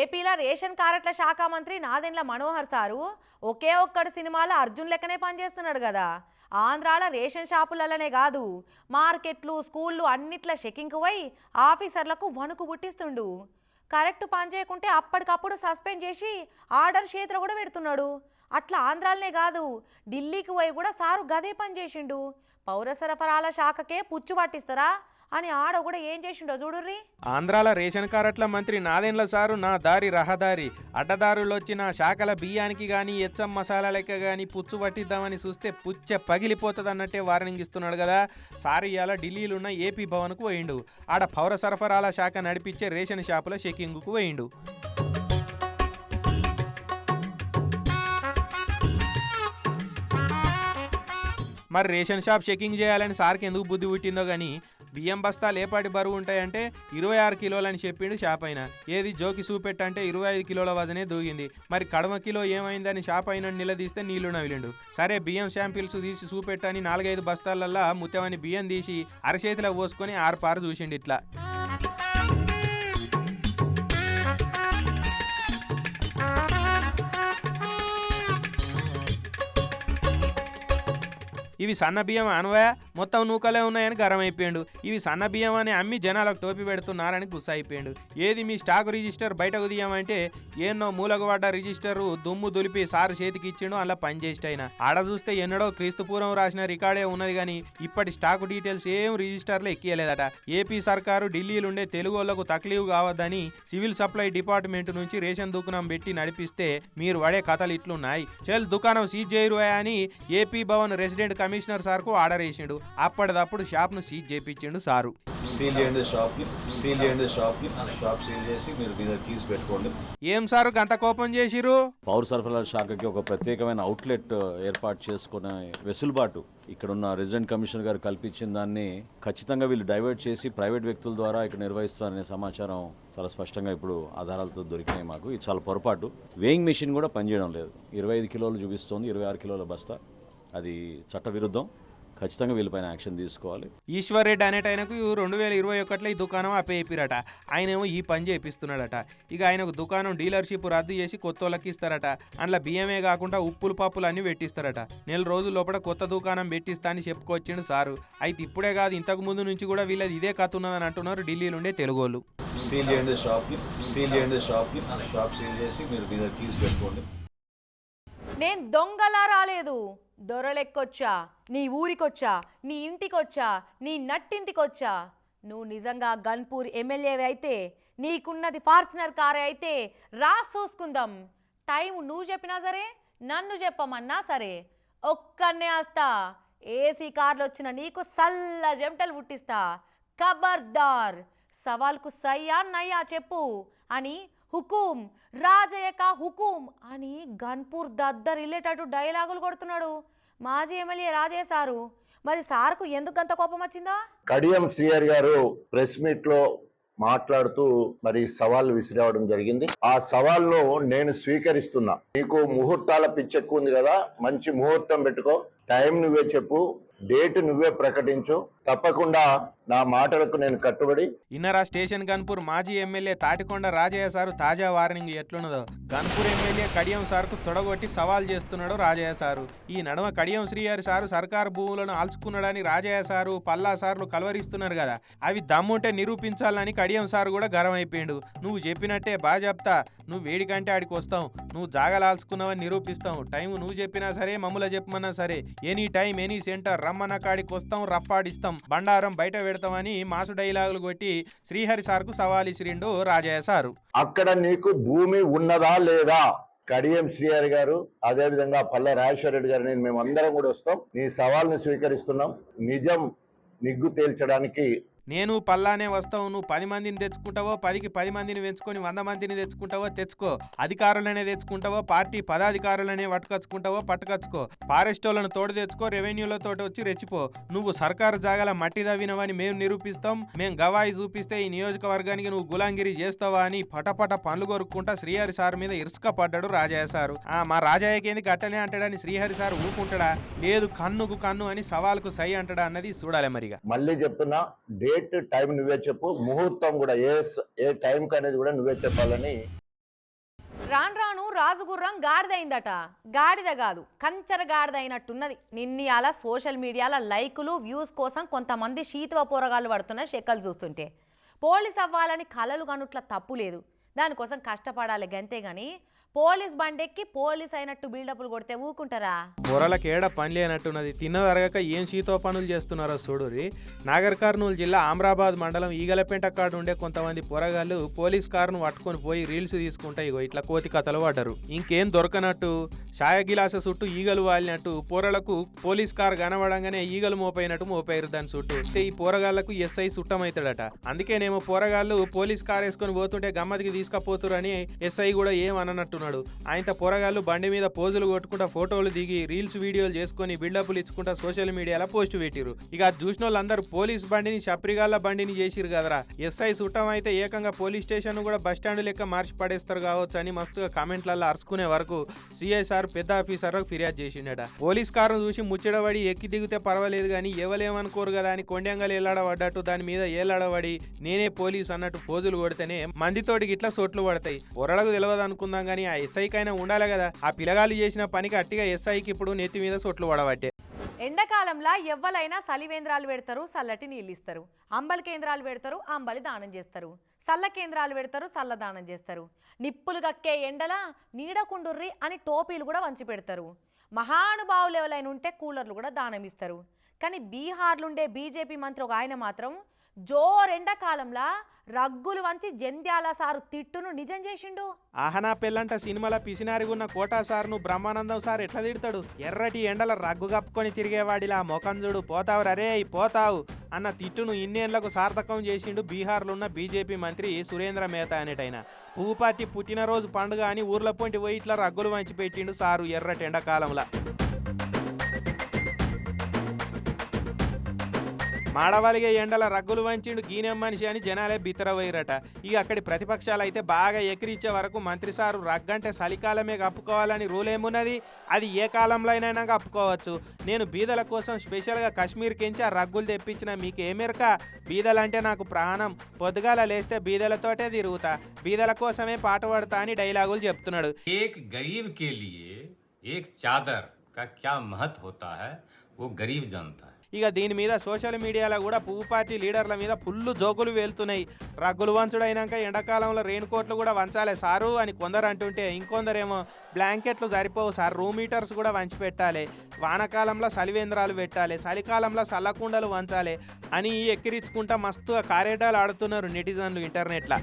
ఏపీలో రేషన్ కార్డుల శాఖ మంత్రి నాదెండ్ల మనోహర్ సారు ఒకే ఒక్కడు సినిమాలో అర్జున్ లెక్కనే పనిచేస్తున్నాడు కదా. ఆంధ్రాల రేషన్ షాపులలోనే కాదు మార్కెట్లు స్కూళ్ళు అన్నిట్ల షెకింగ్కు పోయి ఆఫీసర్లకు వణుకు పుట్టిస్తుండు. కరెక్ట్ పని చేయకుంటే అప్పటికప్పుడు సస్పెండ్ చేసి ఆర్డర్ చేతిలో కూడా పెడుతున్నాడు. అట్లా ఆంధ్రాలనే కాదు ఢిల్లీకి పోయి కూడా సారు గదే పని చేసిండు. పౌర సరఫరాల శాఖకే పుచ్చు పట్టిస్తారా? అని ఆడ కూడా ఏం చేసిండో చూడుర్రి. ఆంధ్రాల రేషన్ కార్డుల మంత్రి నాదెండ్ల సారు నా దారి రహదారి. అడ్డదారులొచ్చిన శాఖల బియ్యానికి గాని ఎచ్చం మసాలా లెక్క గాని పుచ్చు పట్టిద్దామని చూస్తే పుచ్చ పగిలిపోతుంది అన్నట్టే వార్నింగ్ ఇస్తున్నాడు కదా. సారు ఇవాళ ఢిల్లీలో ఉన్న ఏపీ భవన్కు పోయిండు. ఆడ పౌర సరఫరాల శాఖ నడిపించే రేషన్ షాపుల షెకింగ్కు పోయిండు. మరి రేషన్ షాప్ చెకింగ్ చేయాలని సార్కి ఎందుకు బుద్ధి పుట్టిందో కానీ బియ్యం బస్తాలు ఏపాటి బరువు ఉంటాయంటే ఇరవై ఆరు కిలోలని చెప్పిండు షాప్ అయిన. ఏది జోకి చూపెట్టంటే ఇరవై ఐదు కిలోల వజనే దూగింది. మరి కడమ కిలో ఏమైందని షాప్ అయిన నిలదీస్తే నీళ్ళు నవిలిండు. సరే బియ్యం శాంపిల్స్ తీసి చూపెట్టని నాలుగైదు బస్తాలల్లా ముత్యమని బియ్యం తీసి అరచేతిలో పోసుకొని ఆరుపారు చూసిండు ఇట్లా. ఇవి సన్న బియ్యం అనవయ మొత్తం నూకలే ఉన్నాయని గరం అయిపోయాడు ఇవి సన్న బియ్యం అని అమ్మి జనాలకు టోపీ పెడుతున్నారని గుస్స అయిపోయాడు ఏది మీ స్టాక్ రిజిస్టర్ బయటకు తీయమంటే ఎన్నో మూలగవాడ రిజిస్టర్ దుమ్ము దులిపి సారు చేతికి ఇచ్చిండు అలా పని ఆడ చూస్తే ఎన్నడో క్రీస్తుపూర్వం రాసిన రికార్డే ఉన్నది కానీ ఇప్పటి స్టాక్ డీటెయిల్స్ ఏం రిజిస్టర్లో ఎక్కియలేదట ఏపీ సర్కారు ఢిల్లీలుండే తెలుగు వాళ్ళకు తక్లీఫ్ కావద్దని సివిల్ సప్లై డిపార్ట్మెంట్ నుంచి రేషన్ దుకాణం పెట్టి నడిపిస్తే మీరు పడే కథలు ఇట్లున్నాయి. చెల్ దుకాణం సీజ్ చేయరు అని ఏపీ భవన్ రెసిడెంట్ కమిషనర్ సార్కు ఆర్డర్ వేసిండు. అప్పటిదప్పుడు షాప్ను సీజ్ చేపించిండు సారు. సీల్ చేయండి షాప్ సీల్ చేయండి షాప్ షాప్ సీల్ చేసి మీరు మీద కీస్ పెట్టుకోండి. ఏం సారు గంత కోపం చేసిరు పౌర సరఫరాల శాఖకి ఒక ప్రత్యేకమైన అవుట్లెట్ ఏర్పాటు చేసుకునే వెసులుబాటు ఇక్కడ ఉన్న రెసిడెంట్ కమిషనర్ గారు కల్పించిన దాన్ని ఖచ్చితంగా వీళ్ళు డైవర్ట్ చేసి ప్రైవేట్ వ్యక్తుల ద్వారా ఇక్కడ నిర్వహిస్తారనే సమాచారం చాలా స్పష్టంగా ఇప్పుడు ఆధారాలతో దొరికినాయి మాకు. ఇది చాలా పొరపాటు. వేయింగ్ మెషిన్ కూడా పనిచేయడం లేదు. ఇరవై ఐదు కిలోలు చూపిస్తోంది ఇరవై ఆరు కిలోల బస్తా. అది చట్టవిరుద్ధం. ఖచ్చితంగా వీళ్ళపైన యాక్షన్ తీసుకోవాలి. ఈశ్వర్ రెడ్డి అనేట ఆయనకు రెండు వేల ఇరవై ఒకటిలో ఈ దుకాణం అప్పేపిరట ఆయనేమో ఈ పని చేపిస్తున్నాడట. ఇక ఆయనకు దుకాణం డీలర్షిప్ రద్దు చేసి కొత్త వాళ్ళకి ఇస్తారట. అందులో బియ్యమే కాకుండా ఉప్పులు పప్పులు అన్ని పెట్టిస్తారట. నెల రోజుల లోపల కొత్త దుకాణం పెట్టిస్తా అని చెప్పుకొచ్చిండు సారు. అయితే ఇప్పుడే కాదు ఇంతకు ముందు నుంచి కూడా వీళ్ళది ఇదే కథ ఉన్నదని అంటున్నారు ఢిల్లీలో ఉండే తెలుగోళ్ళు సీల్ చేయండి షాప్ని సీల్ చేయండి షాప్ని షాప్ సీల్ చేసి మీరు మీద కీస్ పెట్టుకోండి. నేను దొంగలా రాలేదు. దొరలెక్కొచ్చా? నీ ఊరికొచ్చా? నీ ఇంటికొచ్చా? నీ నట్టింటికొచ్చా? నువ్వు నిజంగా గన్పూర్ ఎమ్మెల్యే అయితే నీకున్నది ఫార్చునర్ కారే అయితే రా చూసుకుందాం. టైం నువ్వు చెప్పినా సరే నన్ను చెప్పమన్నా సరే. ఒక్కనే వస్తా ఏసీ కార్లు వచ్చిన నీకు సల్ల జంటలు పుట్టిస్తా. ఖబర్దార్ సవాల్కు సయ్యా నయ్యా చెప్పు అని హుకుం రాజయ్యక హుకుం అని గన్పూర్ దద్దరిల్లేటట్టు డైలాగులు కొడుతున్నాడు. మాజీ ఎమ్మెల్యే రాజయ్య సారు మరి సార్కు ఎందుకు అంత కోపం వచ్చిందా? కడియం శ్రీయర్ గారు ప్రెస్ మీట్లో మాట్లాడుతూ మరి సవాల్ విసిరావడం జరిగింది. ఆ సవాల్ను నేను స్వీకరిస్తున్నా. నీకు ముహూర్తాల పిచ్చెక్కు ఉంది కదా మంచి ముహూర్తం పెట్టుకో. టైం నువ్వే చెప్పు డేట్ నువ్వే ప్రకటించు. తప్పకుండా నా మాటలకు నేను కట్టుబడి ఇన్నరా స్టేషన్ గన్పూర్ మాజీ ఎమ్మెల్యే తాటికొండ రాజయ్య సారు తాజా వార్నింగ్ ఎట్లున్నదో. గన్పూర్ ఎమ్మెల్యే కడియం సార్కు తొడగొట్టి సవాల్ చేస్తున్నాడు రాజయ్య సారు. ఈ నడుమ కడియం శ్రీహరి సారు సర్కారు భూములను ఆల్చుకున్నాడని రాజయ్య సారు పల్లా సార్లు కలవరిస్తున్నారు కదా. అవి దమ్ముంటే నిరూపించాలని కడియం సారు కూడా గరం అయిపోయిండు నువ్వు చెప్పినట్టే బాగా చెప్తా. నువ్వు వేడికంటే ఆడికి వస్తావు. నువ్వు జాగలాల్చుకున్నావని నిరూపిస్తావు. టైం నువ్వు చెప్పినా సరే మమ్మల్ని చెప్పమన్నా సరే. ఎనీ టైం ఎనీ సెంటర్ రమ్మన్న కాడికి వస్తాం రఫ్ఫాడిస్తాం బండారం బయట పెడతామని మాసు డైలాగులు కొట్టి శ్రీహరి సార్కు సవాల్ ఇసిరిండు రాజయ్య సారు. అక్కడ నీకు భూమి ఉన్నదా లేదా? కడియం శ్రీహరి గారు అదే విధంగా పల్ల రాజేశ్వర రెడ్డి గారు నేను మేమందరం కూడా వస్తాం. నీ సవాల్ని స్వీకరిస్తున్నాం. నిజం నిగ్గు తేల్చడానికి నేను పల్లానే వస్తావు నువ్వు పది మందిని తెచ్చుకుంటావో పదికి పది మందిని పెంచుకొని వంద మందిని తెచ్చుకుంటావో తెచ్చుకో. అధికారులనే తెచ్చుకుంటావో పార్టీ పదాధికారులనే పట్టుకొచ్చుకుంటావో పట్టుకొచ్చుకో. ఫారెస్ట్ వాళ్ళని తోడు తెచ్చుకో రెవెన్యూలతో వచ్చి రెచ్చిపో. నువ్వు సర్కారు జాగాల మట్టి తవ్వినవని మేము నిరూపిస్తాం. మేము గవాయి చూపిస్తే ఈ నియోజకవర్గానికి నువ్వు గులాంగిరి చేస్తావా అని పటపట పనులు కొరుక్కుంటా శ్రీహరి సార్ మీద ఇరుసుక పడ్డాడు రాజయ్య సారు. ఆ మా రాజయ్యకేంది గట్టనే అంటాడని శ్రీహరి సార్ ఊకుంటాడా? లేదు కన్నుకు కన్ను అని సవాల్కు సై అంటాడా అన్నది చూడాలి మరిగా. మళ్ళీ చెప్తున్నా డేట్ టైం నువ్వే చెప్పు. ముహూర్తం కూడా ఏ ఏ టైంకి అనేది కూడా నువ్వే చెప్పాలని. రాను రాను రాజుగుర్రం గాడిదైందట. గాడిద కాదు కంచర గాడిద అయినట్టున్నది నిన్ని అలా సోషల్ మీడియాలో లైకులు వ్యూస్ కోసం కొంతమంది శీతవ పోరగాళ్ళు పడుతున్న షెక్కలు చూస్తుంటే. పోలీస్ అవ్వాలని కలలు కనుట్ల తప్పు లేదు. దానికోసం కష్టపడాలి గంతే కానీ పోలీస్ బండెక్కి పోలీస్ అయినట్టు బిల్డప్లు కొడితే ఊకుంటారా పొరలకు ఏడ పని లేనట్టున్నది. తిన్నదరగక ఏం శీతో పనులు చేస్తున్నారో చూడురి నాగర్ కర్నూలు జిల్లా ఆమ్రాబాద్ మండలం ఈగలపేంట కాడు ఉండే కొంతమంది పొరగాళ్ళు పోలీస్ కారును పట్టుకొని పోయి రీల్స్ తీసుకుంటాయి ఇగో ఇట్లా కోతి కథలు పడ్డరు. ఇంకేం దొరకనట్టు? ఛాయ గిలాస చుట్టూ ఈగలు వాలినట్టు పోరలకు పోలీస్ కారు కనబడంగానే ఈగలు మోపైనట్టు మోపైరు దాని చుట్టూ. ఈ పోరగాళ్ళకు ఎస్ఐ సుట్టమవుతాడట అందుకేనేమో పోరగాళ్ళు పోలీస్ కార్ వేసుకొని పోతుంటే గమ్మతికి తీసుకపోతురని ఎస్ఐ కూడా ఏం అననట్టున్నాడు ఆయనతో పోరగాళ్ళు బండి మీద పోజులు కొట్టుకుంటా ఫోటోలు దిగి రీల్స్ వీడియోలు చేసుకొని బిల్డప్లు ఇచ్చుకుంటా సోషల్ మీడియాలో పోస్ట్ పెట్టిరు ఇక చూసిన వాళ్ళందరూ పోలీస్ బండిని షప్రిగాళ్ళ బండిని చేసిరు కదరా. ఎస్ఐ సుట్టం అయితే ఏకంగా పోలీస్ స్టేషన్ కూడా బస్ స్టాండ్ లెక్క మార్చి పడేస్తారు కావచ్చు అని మస్తుగా కామెంట్లలో అరుచుకునే వరకు సిఐ సార్ పెద్ద ఆఫీసర్లకు ఫిర్యాదు చేసిండట. పోలీస్ కారును చూసి ముచ్చడబడి ఎక్కి దిగితే పర్వాలేదు కానీ ఎవలేమనుకోరు కదా అని కొండంగలు ఏలాడబడ్డట్టు దాని మీద ఏలాడబడి నేనే పోలీస్ అన్నట్టు పోజులు కొడితేనే మందితోటి ఇట్లా సోట్లు పడతాయి. పొరలకు తెలియదు అనుకుందాం కానీ ఆ ఎస్ఐకైనా ఉండాలి కదా. ఆ పిల్లగాళ్ళు చేసిన పనికి అట్టిగా ఎస్ఐకి ఇప్పుడు నెత్తి మీద సొట్లు పడబట్టే. ఎండాకాలంలో ఎవ్వలైనా సలివేంద్రాలు పెడతారు చల్లటి నీళ్ళు ఇస్తారు. అంబలి కేంద్రాలు పెడతారు అంబలి దానం చేస్తారు. సల్ల కేంద్రాలు పెడతారు సల్ల దానం చేస్తారు. నిప్పులు కక్కే ఎండల నీడకుండుర్రి అని టోపీలు కూడా వంచి పెడతారు. మహానుభావులు ఎవరైనా ఉంటే కూలర్లు కూడా దానం ఇస్తారు. కానీ బీహార్లుండే బీజేపీ మంత్రి ఒక ఆయన మాత్రం జోరెండాకాలంలో రగ్గులు వంచి జంధ్యాల సారు తిట్టును నిజం చేసిండు. ఆహనా పెళ్ళంట సినిమాల పిసినారిగున్న కోటా సార్ను బ్రహ్మానందం సార్ ఎట్లా తిడతాడు? ఎర్రటి ఎండల రగ్గు కప్పుకొని తిరిగేవాడిలా మొఖం చూడు పోతావు రరే పోతావు అన్న తిట్టును ఇన్నేళ్ళకు సార్థకం చేసిండు బీహార్లో ఉన్న బీజేపీ మంత్రి సురేంద్ర మేత అనేటైన. పువ్వు పార్టీ పుట్టినరోజు పండుగ అని ఊర్ల పొంటి పోయి ఇట్లా రగ్గులు వంచి పెట్టిండు సారు ఎర్రటి ఎండాకాలంలో మాడవలిగే ఎండల రగ్గులు వంచిండు గీనెం మనిషి అని జనాలే బిత్తరపోయిరట ఇక అక్కడి ప్రతిపక్షాలు అయితే బాగా ఎకిరిచ్చే వరకు మంత్రి సారు రగ్గంటే చలికాలమే కప్పుకోవాలని రూల్ ఏమున్నది అది ఏ కాలంలో అయినా కప్పుకోవచ్చు నేను బీదల కోసం స్పెషల్గా కాశ్మీర్కి ఎంచి ఆ రగ్గులు తెప్పించిన మీకు ఏమెరక బీదలంటే నాకు ప్రాణం పొద్దుగాల లేస్తే బీదలతోటే తిరుగుతా బీదల కోసమే పాట పడతా అని డైలాగులు చెప్తున్నాడు एक गरीब के लिए एक चादर का क्या महत्व होता है वो गरीब जानता है ఇక దీని మీద సోషల్ మీడియాలో కూడా పువ్వు పార్టీ లీడర్ల మీద ఫుల్ జోకులు వెళ్తున్నాయి రగ్గులు వంచుడైనాక ఎండాకాలంలో రెయిన్ కోట్లు కూడా వంచాలి సారు అని కొందరు అంటుంటే ఇంకొందరేమో బ్లాంకెట్లు సరిపోవు సార్ రూమ్ హీటర్స్ కూడా వంచి పెట్టాలి వానకాలంలో సలివేంద్రాలు పెట్టాలి చలికాలంలో సల్లకుండలు వంచాలి అని ఎక్కిరించుకుంటా మస్తుగా కారేడాలు ఆడుతున్నారు నెటిజన్లు ఇంటర్నెట్లో.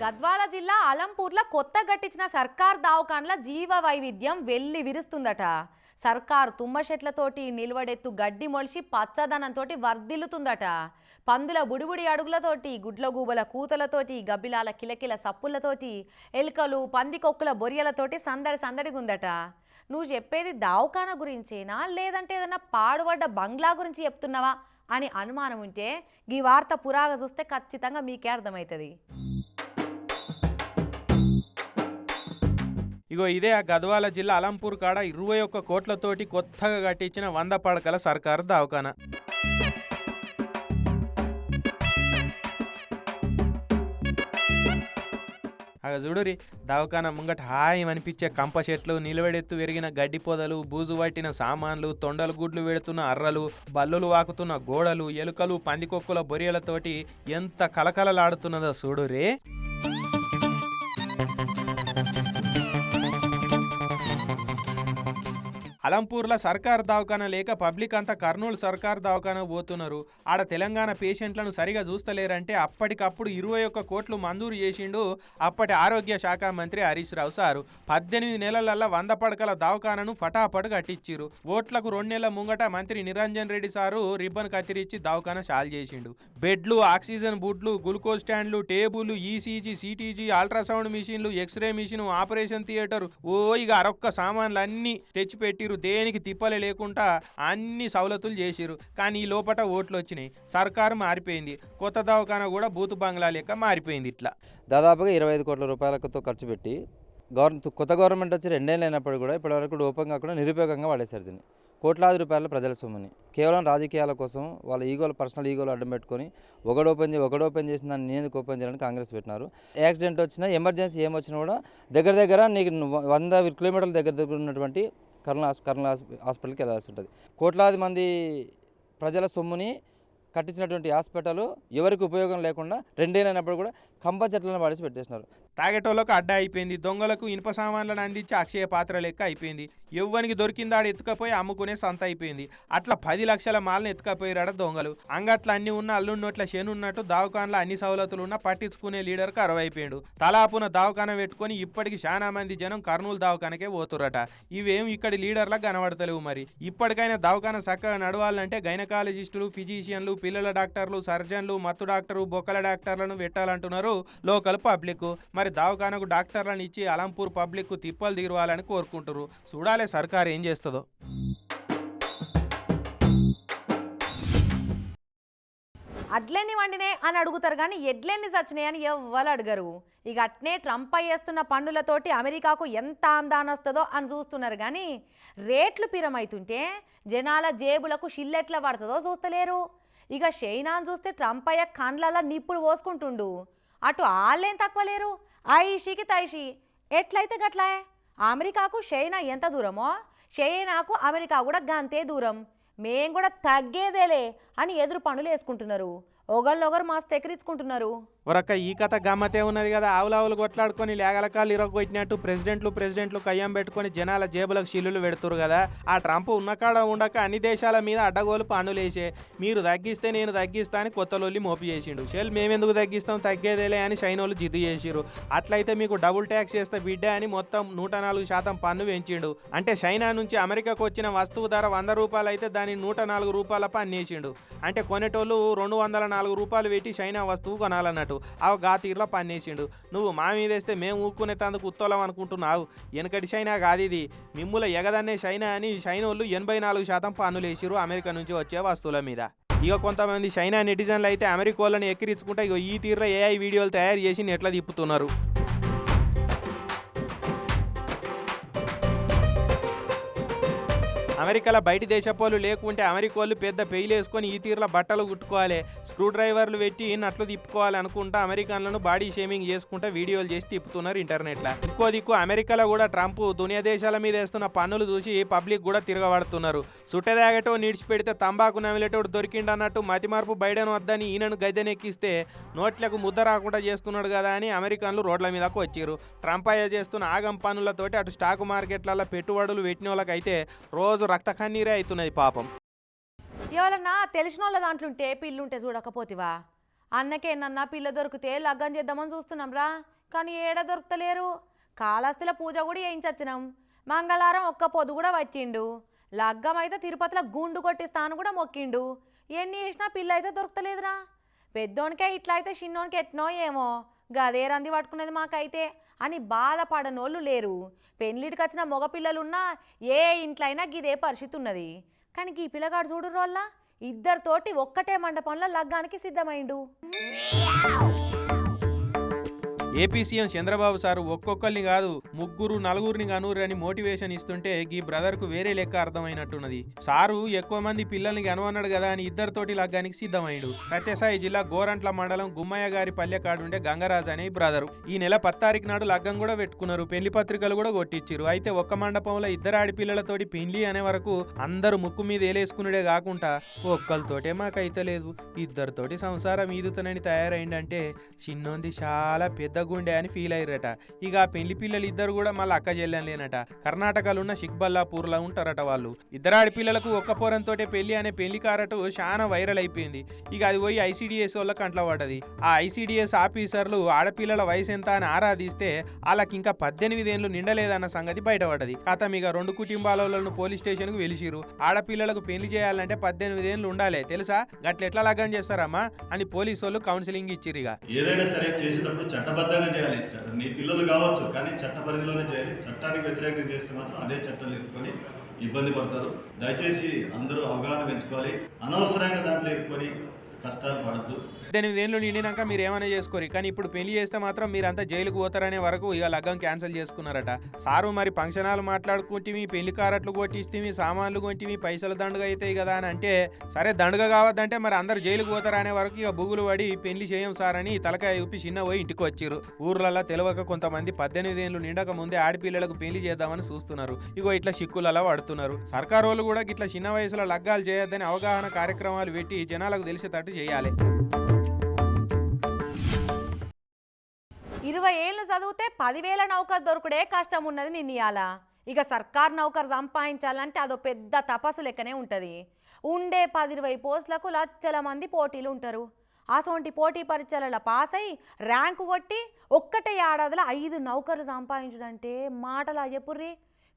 గద్వాల జిల్లా అలంపూర్లో కొత్త గట్టించిన సర్కార్ దావకాన్ల జీవ వైవిధ్యం వెళ్ళి విరుస్తుందట. సర్కార్ తుమ్మ చెట్లతోటి నిల్వడెత్తు గడ్డి మొలిసి పచ్చదనంతో వర్ధిల్లుతుందట. పందుల బుడిబుడి అడుగులతోటి గుడ్లగూబల కూతలతోటి గబ్బిలాల కిలకిల సప్పులతోటి ఎలుకలు పందికొక్కుల బొరియలతోటి సందడి సందడిగుందట. నువ్వు చెప్పేది దావకాన గురించేనా? లేదంటే ఏదన్నా పాడుపడ్డ బంగ్లా గురించి చెప్తున్నావా? అని అనుమానం ఉంటే ఈ వార్త పురాగా చూస్తే ఖచ్చితంగా మీకే అర్థమవుతుంది ఇగో ఇదే ఆ గద్వాల జిల్లా అలంపూర్ కాడ ఇరవై ఒక్క కోట్లతోటి కొత్తగా కట్టించిన వంద పడకల సర్కారు దవాఖాన. అగ చూడురి దవాఖాన ముంగట హాయం అనిపించే కంప చెట్లు నిలబడెత్తు విరిగిన గడ్డి పొదలు బూజు పట్టిన సామాన్లు తొండలు గుడ్లు పెడుతున్న అర్రలు బల్లులు వాకుతున్న గోడలు ఎలుకలు పందికొక్కుల బొరియలతోటి ఎంత కలకలలాడుతున్నదో చూడురే. అలంపూర్లో సర్కార్ దవాఖాన లేక పబ్లిక్ అంతా కర్నూలు సర్కార్ దవాఖాన పోతున్నారు. ఆడ తెలంగాణ పేషెంట్లను సరిగా చూస్తలేరంటే అప్పటికప్పుడు ఇరవై ఒక్క కోట్లు మంజూరు చేసిండు అప్పటి ఆరోగ్య శాఖ మంత్రి హరీష్ రావు సారు. పద్దెనిమిది నెలలల్లా వంద పడకల దవాఖానను ఫటాఫట్ కట్టించిరు ఓట్లకు రెండు నెలల ముంగట మంత్రి నిరంజన్ రెడ్డి సారు రిబ్బన్ కత్తిరించి దవాఖాన షాల్ చేసిండు. బెడ్లు ఆక్సిజన్ బుడ్లు గ్లూకోజ్ స్టాండ్లు టేబుల్ ఈసీజీ సిటీజీ అల్ట్రాసౌండ్ మిషన్లు x ray machine operation theatre. ఓ ఇక అరొక్క సామాన్లు అన్ని తెచ్చిపెట్టిరు దేనికి తిప్పలే లేకుండా అన్ని సవలతులు చేసిరు కానీ ఈ లోపట ఓట్లు వచ్చినాయి. సర్కారు మారిపోయింది. కొత్త దవాఖాన కూడా బూతు బంగ్లా లెక్క మారిపోయింది ఇట్లా. దాదాపుగా ఇరవై ఐదు కోట్ల రూపాయలతో ఖర్చు పెట్టి గవర్నమెంట్ కొత్త గవర్నమెంట్ వచ్చి రెండేళ్ళు అయినప్పుడు కూడా ఇప్పటివరకు ఓపెన్ కాకుండా నిరుపయోగంగా వాడేశారు దీన్ని. కోట్లాది రూపాయల ప్రజల సొమ్ముని. కేవలం రాజకీయాల కోసం వాళ్ళ ఈగోలు పర్సనల్ ఈగోలు అడ్డం పెట్టుకొని ఒకడు ఓపెన్ చేసి ఒకడు ఓపెన్ చేసిన దాన్ని నేను ఎందుకు ఓపెన్ చేయాలని కాంగ్రెస్ పెట్టినారు. యాక్సిడెంట్ వచ్చినా ఎమర్జెన్సీ ఏమొచ్చినా కూడా దగ్గర దగ్గర నీకు వంద కిలోమీటర్ల దగ్గర దగ్గర ఉన్నటువంటి కరుణ హాస్- హాస్పిటల్కి వెళ్ళాల్సి ఉంటుంది. కోట్లాది మంది ప్రజల సొమ్ముని కట్టించినటువంటి హాస్పిటల్ ఎవరికి ఉపయోగం లేకుండా రెండేనప్పుడు కూడా కంప చెట్లను పడేసి పెట్టేసినారు. తాగేటోళ్ళకు అడ్డ అయిపోయింది. దొంగలకు ఇనుప సామాన్లను అందించి అక్షయ పాత్ర లెక్క అయిపోయింది. ఎవ్వనికి దొరికిందాడు ఎత్తుకపోయి అమ్ముకునే సంత అయిపోయింది. అట్లా పది లక్షల మాలను ఎత్తుకపోయారట దొంగలు. అంగట్ల అన్ని ఉన్న అల్లున్నట్ల శని ఉన్నట్టు దావకాన్లో అన్ని సవలతులు ఉన్న పట్టించుకునే లీడర్ కరువైపోయాడు తలాపున దావకాన పెట్టుకొని ఇప్పటికి చాలా మంది జనం కర్నూలు దావకానకే పోతురట ఇవేం ఇక్కడి లీడర్లకు కనబడతలేవు మరి. ఇప్పటికైనా దవాఖాన చక్కగా నడవాలంటే గైనకాలజిస్టులు ఫిజిషియన్లు పిల్లల డాక్టర్లు సర్జన్లు మత్తు డాక్టరు బొక్కల డాక్టర్లను పెట్టాలంటున్నారు. లోకల్ పబ్లిక్ మరి దవాఖానకు డాక్టర్లను ఇచ్చి అలంపూర్ పబ్లిక్ తిప్పలు దిగవాలని కోరుకుంటారు చూడాలి సర్కారు ఏం చేస్తుందో. అడ్లెన్ని వండినే అని అడుగుతారు కానీ ఎడ్లెన్ని చచ్చినాయి అని ఎవ్వరు అడగరు. ఇక అట్నే ట్రంప్ అయ్యేస్తున్న పన్నులతోటి అమెరికాకు ఎంత ఆమ్దాన్ వస్తుందో అని చూస్తున్నారు కానీ రేట్లు పిరమైతుంటే జనాల జేబులకు షిల్లెట్ల పడుతుందో చూస్తలేరు. ఇక చైనాను చూస్తే ట్రంప్ అయ్యే కండ్లలో నిప్పులు పోసుకుంటుండు. అటు వాళ్ళేం తక్కువ లేరు? ఐషికి తైషి. ఎట్లయితే గట్లా అమెరికాకు చైనా ఎంత దూరమో? చైనాకు అమెరికా కూడా గంతే దూరం. మేం కూడా తగ్గేదేలే అని ఎదురు పనులు వేసుకుంటున్నారు. ఒకళ్ళొగరు మస్తు ఎక్కిరించుకుంటున్నారు ఒరక్క ఈ కథ గమ్మతే ఉన్నది కదా. ఆవులావులు కొట్లాడుకొని లేగలకాలు ఇరగొట్టినట్టు ప్రెసిడెంట్లు ప్రెసిడెంట్లు కయ్యం పెట్టుకొని జనాల జేబులకు శిల్లులు పెడుతురు కదా. ఆ ట్రంప్ ఉన్నకాడ ఉండక అన్ని దేశాల మీద అడ్డగోలు పన్నులేసే మీరు తగ్గిస్తే నేను తగ్గిస్తా అని కొత్త లొల్లి మోపి చేసిండు. షెల్ మేమెందుకు తగ్గిస్తాం? తగ్గేదేలే అని చైనోళ్ళు జిద్దు చేసిరు అట్లయితే మీకు డబుల్ ట్యాక్స్ చేస్తే బిడ్డ అని మొత్తం నూట నాలుగు శాతం పన్ను పెంచిండు. అంటే చైనా నుంచి అమెరికాకు వచ్చిన వస్తువు ధర వంద రూపాయలు అయితే దాని నూట నాలుగు రూపాయల పన్ను వేసిండు. అంటే కొనేటోళ్ళు రెండు వందల నాలుగు రూపాయలు పెట్టి చైనా వస్తువు కొనాలన్నట్టు. ఆ గా తీరులో పన్నేసిండు. నువ్వు మా మీద వేస్తే మేము ఊక్కునేందుకు ఉత్తోలం అనుకుంటున్నావు. వెనకటి చైనా కాదు ఇది. మిమ్ముల ఎగదన్నే చైనా అని చైనోళ్ళు ఎనభై నాలుగు శాతం పన్నులు వేసిరు అమెరికా నుంచి వచ్చే వస్తువుల మీద. ఇక కొంతమంది చైనా నెటిజన్లు అయితే అమెరికోళ్ళని ఎక్కిరించుకుంటే ఇగో ఈ తీరులో ఏఐ వీడియోలు తయారు చేసి నెట్ల తిప్పుతున్నారు. అమెరికాలో బయట దేశపోలు లేకుంటే అమెరికోళ్ళు పెద్ద పెయిలేసుకొని ఈ తీరులో బట్టలు కుట్టుకోవాలి స్క్రూ డ్రైవర్లు పెట్టి నట్లు తిప్పుకోవాలి అనుకుంటా అమెరికన్లను బాడీ షేమింగ్ చేసుకుంటా వీడియోలు చేసి తిప్పుతున్నారు ఇంటర్నెట్లో. ఇంకో దిక్కు అమెరికాలో కూడా ట్రంప్ దునియా దేశాల మీద వేస్తున్న పన్నులు చూసి పబ్లిక్ కూడా తిరగబడుతున్నారు. సుట్టదాగటో నిడిచిపెడితే తంబాకు నమిలేటోడు దొరికిండన్నట్టు మతిమార్పు బైడెన్ వద్దని ఈయనను గద్దెనెక్కిస్తే నోట్లకు ముద్ద రాకుండా చేస్తున్నాడు కదా అని అమెరికన్లు రోడ్ల మీదకు వచ్చారు ట్రంప్ అయ్య చేస్తున్న ఆగం పనులతోటి అటు స్టాక్ మార్కెట్లలో పెట్టుబడులు పెట్టిన వాళ్ళకైతే రోజు రక్త కన్నీరే అవుతున్నది పాపం. ఎవరన్నా తెలిసిన వాళ్ళ దాంట్లో ఉంటే పిల్లుంటే చూడకపోతివా? అన్నకేనన్నా పిల్ల దొరికితే లగ్గం చేద్దామని చూస్తున్నాం రా. కానీ ఏడ దొరుకుతలేరు? కాళహస్తిల పూజ కూడా చేయించచ్చినాం. మంగళవారం ఒక్క పొద్దు కూడా వచ్చిండు. లగ్గం అయితే తిరుపతిలో గుండు కొట్టిస్తాను కూడా మొక్కిండు. ఎన్ని చేసినా పిల్ల అయితే దొరుకుతలేదురా. పెద్దోనికే ఇట్లా అయితే చిన్నోనికి ఎట్నో ఏమో. గదే రంది పట్టుకునేది మాకైతే అని బాధపడనోళ్ళు లేరు. పెళ్ళిడికి వచ్చిన మగపిల్లలున్నా ఏ ఇంట్లో అయినా గిదే పరిస్థితి ఉన్నది కానీ ఈ పిల్లగాడు చూడు రోళ్ళ ఇద్దరితోటి ఒక్కటే మండపంలో లగ్గానికి సిద్ధమైండు. ఏపీ సీఎం చంద్రబాబు సారు ఒక్కొక్కరిని కాదు ముగ్గురు నలుగురిని కనూరు అని మోటివేషన్ ఇస్తుంటే ఈ బ్రదర్కు వేరే లెక్క అర్థమైనట్టున్నది. సారు ఎక్కువ మంది పిల్లల్ని కనువన్నాడు కదా అని ఇద్దరితోటి లగ్గానికి సిద్ధమైండు సత్యసాయి జిల్లా గోరంట్ల మండలం గుమ్మయ్య గారి పల్లె కాడుండే గంగరాజు అనే బ్రదరు. ఈ నెల పత్తారీఖు నాడు లగ్గం కూడా పెట్టుకున్నారు. పెళ్ళి పత్రికలు కూడా కొట్టించారు అయితే ఒక్క మండపంలో ఇద్దరు ఆడపిల్లలతోటి పెళ్ళి అనే వరకు అందరూ ముక్కు మీద ఏలేసుకునేదే కాకుండా ఒక్కరితోటే మాకైతే లేదు. ఇద్దరితోటి సంసారం ఈదుతనని తయారైందంటే చిన్నోంది చాలా పెద్ద గుండె అని ఫీల్ అయ్యారట. ఇక పెళ్ళి పిల్లలు ఇద్దరు కూడా మళ్ళీ అక్క చెల్లెలేనట కర్ణాటకలో ఉన్న షిక్బల్లాపూర్లో ఉంటారట వాళ్ళు. ఇద్దరాడి పిల్లలకు ఒక్క పోరంతోటే పెళ్ళి అనే పెళ్ళి కారటు చాలా వైరల్ అయిపోయింది. ఇక అది పోయి ఐసీడీఎస్ వాళ్ళకి కంట్లో పడ్డది. ఆ ఐసీడీఎస్ ఆఫీసర్లు ఆడపిల్లల వయసు ఎంత అని ఆరాధిస్తే వాళ్ళకి ఇంకా పద్దెనిమిది ఏళ్ళు నిండలేదన్న సంగతి బయటపడ్డది. కథ ఇక రెండు కుటుంబాలను పోలీస్ స్టేషన్కు వెలిసిరు ఆడపిల్లలకు పెళ్ళి చేయాలంటే పద్దెనిమిది ఏళ్ళు ఉండాలి. తెలుసా? గట్ల ఎట్లా లగ్గం చేస్తారమ్మా? అని పోలీసు వాళ్ళు కౌన్సిలింగ్ ఇచ్చిరు ఇక. ఏదైనా సరే చేసేటప్పుడు చట్టబద్ధంగా చేయాలి నీ పిల్లలు కావచ్చు కానీ చట్ట పరిధిలోనే చేయాలి చట్టానికి వ్యతిరేకంగా చేస్తే మాత్రం అదే చట్టాలు ఇరుక్కొని ఇబ్బంది పడతారు. దయచేసి అందరూ అవగాహన పెంచుకోవాలి. అనవసరమైన దాంట్లో ఎక్కువని కష్టాలు పడద్దు. పద్దెనిమిది ఏళ్ళు నిండినాక మీరు ఏమైనా చేసుకోరు. కానీ ఇప్పుడు పెళ్ళి చేస్తే మాత్రం మీరంతా జైలుకు పోతారనే వరకు ఇక లగ్గం క్యాన్సిల్ చేసుకున్నారట. సారు మరి ఫంక్షనాలు మాట్లాడుకుంటే పెళ్ళి కారట్లు కొట్టిస్తే సామాన్లు కొంటివి పైసలు దండుగ అవుతాయి కదా అని అంటే సరే దండుగ కావద్దంటే మరి అందరు జైలుకు పోతారనే వరకు ఇక బుగులు పడి పెళ్ళి చేయం సార్ అని తలకాయ ఊపి చిన్న పోయి ఇంటికి వచ్చారు. ఊర్లలో తెలియక కొంతమంది పద్దెనిమిది ఏళ్ళు నిండక ముందే ఆడపిల్లలకు పెళ్ళి చేద్దామని చూస్తున్నారు. ఇగో ఇట్లా చిక్కులలో పడుతున్నారు. సర్కారు వాళ్ళు కూడా ఇట్లా చిన్న వయసులో లగ్గాలు చేయొద్దని అవగాహన కార్యక్రమాలు పెట్టి జనాలకు తెలిసేటట్టు చేయాలి. ఇరవై ఏళ్ళు చదివితే పదివేల నౌకర్ దొరుకుడే కష్టం ఉన్నది నిన్న ఇక సర్కార్ నౌకర్ సంపాదించాలంటే అదో పెద్ద తపస్సు లెక్కనే ఉంటుంది. ఉండే పది ఇరవై పోస్టులకు లక్షల మంది పోటీలు ఉంటారు. అసొంటి పోటీ పరీక్షలలో పాస్ అయి ర్యాంకు కొట్టి ఒక్కటే ఏడాదిలో ఐదు నౌకర్లు సంపాదించడంటే మాటలా చెప్పుర్రీ.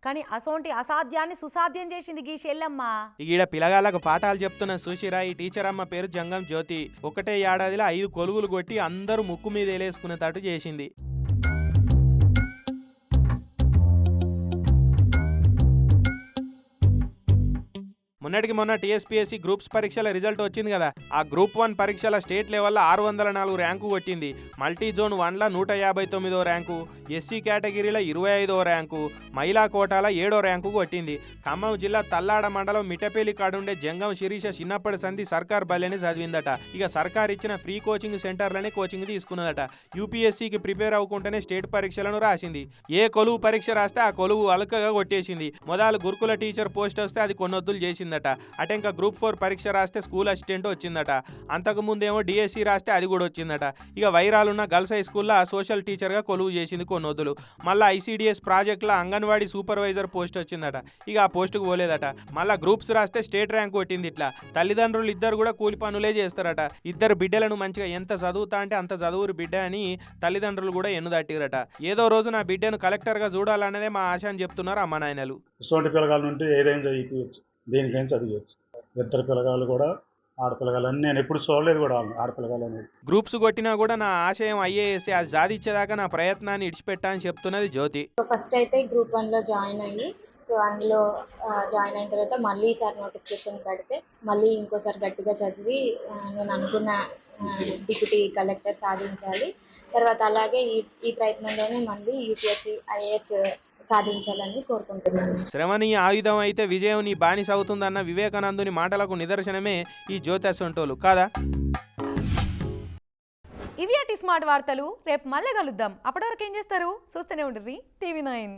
కానీ అసొంటి అసాధ్యాన్ని సుసాధ్యం చేసింది గీ షెల్లమ్మ. ఈడ పిల్లగాళ్ళకు పాఠాలు చెప్తున్న సుశిరా ఈ టీచర్ అమ్మ పేరు జంగం జ్యోతి. ఒకటే ఏడాదిలో ఐదు కొలువులు కొట్టి అందరూ ముక్కు మీద వేలేసుకునేటట్టు చేసింది. మొన్నటికి మొన్న టీఎస్పీఎస్సీ గ్రూప్స్ పరీక్షల రిజల్ట్ వచ్చింది కదా. ఆ గ్రూప్ వన్ పరీక్షల స్టేట్ లెవెల్లో ఆరు వందల నాలుగు ర్యాంకు కొట్టింది. మల్టీ జోన్ వన్లో నూట యాభై తొమ్మిదో ర్యాంకు ఎస్సీ కేటగిరీలో ఇరవై ఐదో ర్యాంకు మహిళా కోటాల ఏడో ర్యాంకు కొట్టింది. ఖమ్మం జిల్లా తల్లాడ మండలం మిటపేలి కాడుండే జంగం శిరీష చిన్నప్పటి సంధి సర్కార్ బల్లెని చదివిందట. ఇక సర్కార్ ఇచ్చిన ఫ్రీ కోచింగ్ సెంటర్లనే కోచింగ్ తీసుకున్నదట. యూపీఎస్సీకి ప్రిపేర్ అవ్వకుండానే స్టేట్ పరీక్షలను రాసింది. ఏ కొలువు పరీక్ష రాస్తే ఆ కొలువు అలకగా కొట్టేసింది. మొదలు గురుకుల టీచర్ పోస్ట్ వస్తే అది కొన్నొద్దులు చేసిందట. అటే ఇంకా గ్రూప్ ఫోర్ పరీక్ష రాస్తే స్కూల్ అసిస్టెంట్ వచ్చిందట. అంతకు ముందేమో డిఎస్సి రాస్తే అది కూడా వచ్చిందట. ఇక వైరాలున్న గర్ల్స్ హై స్కూల్లో సోషల్ టీచర్గా కొలువు చేసింది కొన్నొద్దులు. మళ్ళీ ఐసీడిఎస్ ప్రాజెక్ట్లో అంగన్వాడీ సూపర్వైజర్ పోస్ట్ వచ్చిందట. ఇక ఆ పోస్టుకు పోలేదట. మళ్ళీ గ్రూప్స్ రాస్తే స్టేట్ ర్యాంక్ కొట్టింది ఇట్లా. తల్లిదండ్రులు ఇద్దరు కూడా కూలి పనులే చేస్తారట. ఇద్దరు బిడ్డలను మంచిగా ఎంత చదువుతా అంటే అంత చదువురు బిడ్డ అని తల్లిదండ్రులు కూడా ఎన్నుదట్టిరట. ఏదో రోజు నా బిడ్డను కలెక్టర్గా చూడాలన్నదే మా ఆశ అని చెప్తున్నారు అమ్మ నాయనలు. పిల్లగాల నుండి ఏదైనా చదివించవచ్చు దేనికైనా చదివచ్చు ఇద్దరు పిల్లగాలు కూడా ఆడపిల్లగాలు అని నేను ఎప్పుడు చూడలేదు కూడా వాళ్ళని ఆడపిల్లగాలు అనేది. గ్రూప్స్ కొట్టినా కూడా నా ఆశయం ఐఏఎస్ అది సాధించేదాకా నా ప్రయత్నాన్ని ఇడిచిపెట్టా అని చెప్తున్నది జ్యోతి. సో ఫస్ట్ అయితే గ్రూప్ వన్లో జాయిన్ అయ్యి సో అందులో జాయిన్ అయిన తర్వాత మళ్ళీ ఈసారి నోటిఫికేషన్ పెడితే మళ్ళీ ఇంకోసారి గట్టిగా చదివి నేను అనుకున్న డిప్యూటీ కలెక్టర్ సాధించాలి. తర్వాత అలాగే ఈ ఈ ప్రయత్నంలోనే మళ్ళీ యూపీఎస్సీ ఐఏఎస్ సాధించాలని కోరుకుంటున్నాను. శ్రమని ఆయుధం అయితే విజయం నీ బానిస అవుతుందన్న వివేకానందుని మాటలకు నిదర్శనమే ఈ జ్యోతి అసొంటోలు కాదా? ఇవి అటి స్మార్ట్ వార్తలు రేపు మళ్ళీ కలుద్దాం. అప్పటి వరకు ఏం చేస్తారు? చూస్తూనే ఉంటుంది టీవీ నైన్.